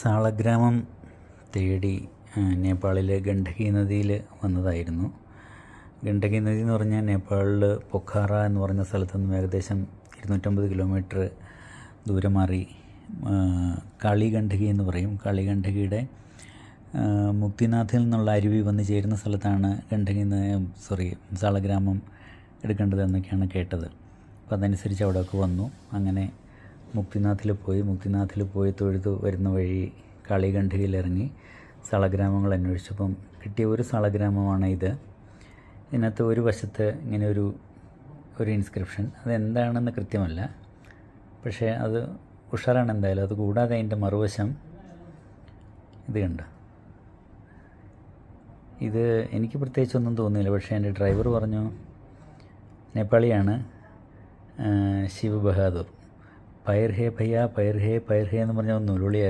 സാളഗ്രാമം തേടി നേപ്പാളിലെ ഗണ്ഡകി നദിയിൽ വന്നതായിരുന്നു. ഗണ്ഡകി നദി എന്ന് പറഞ്ഞാൽ നേപ്പാളിൽ പൊഖാറ എന്ന് പറഞ്ഞ സ്ഥലത്ത് നിന്നും ഏകദേശം ഇരുന്നൂറ്റമ്പത് കിലോമീറ്റർ ദൂരം മാറി കളി ഗണ്ഡകി എന്ന് പറയും. കളി ഗണ്ഡകിയുടെ മുക്തിനാഥിൽ നിന്നുള്ള അരുവി വന്ന് ചേരുന്ന സ്ഥലത്താണ് ഗണ്ഡകി സോറി സാളഗ്രാമം എടുക്കേണ്ടതെന്നൊക്കെയാണ് കേട്ടത്. അപ്പോൾ അതനുസരിച്ച് അവിടെയൊക്കെ വന്നു. അങ്ങനെ മുക്തിനാഥിൽ പോയി. മുക്തിനാഥിൽ പോയി തൊഴുതു വരുന്ന വഴി കാളികണ്ഠയിൽ ഇറങ്ങി സ്ഥലഗ്രാമങ്ങൾ അന്വേഷിച്ചപ്പം കിട്ടിയ ഒരു സ്ഥലഗ്രാമമാണ് ഇത്. ഇതിനകത്ത് ഒരു വശത്ത് ഇങ്ങനെ ഒരു ഒരു ഇൻസ്ക്രിപ്ഷൻ അതെന്താണെന്ന് കൃത്യമല്ല. പക്ഷേ അത് ഉഷാറാണ് എന്തായാലും. അത് കൂടാതെ അതിന്റെ മറുവശം ഇത് കണ്ട? ഇത് എനിക്ക് പ്രത്യേകിച്ചൊന്നും തോന്നിയില്ല. പക്ഷേ എന്റെ ഡ്രൈവർ പറഞ്ഞു നേപ്പാളിയാണ് ശിവ ബഹാദൂർ പയർ ഹേ ഭയ്യ പയർ ഹേ പയർ ഹേ എന്ന് പറഞ്ഞ ഒന്ന് ഉരുളിയായിരുന്നു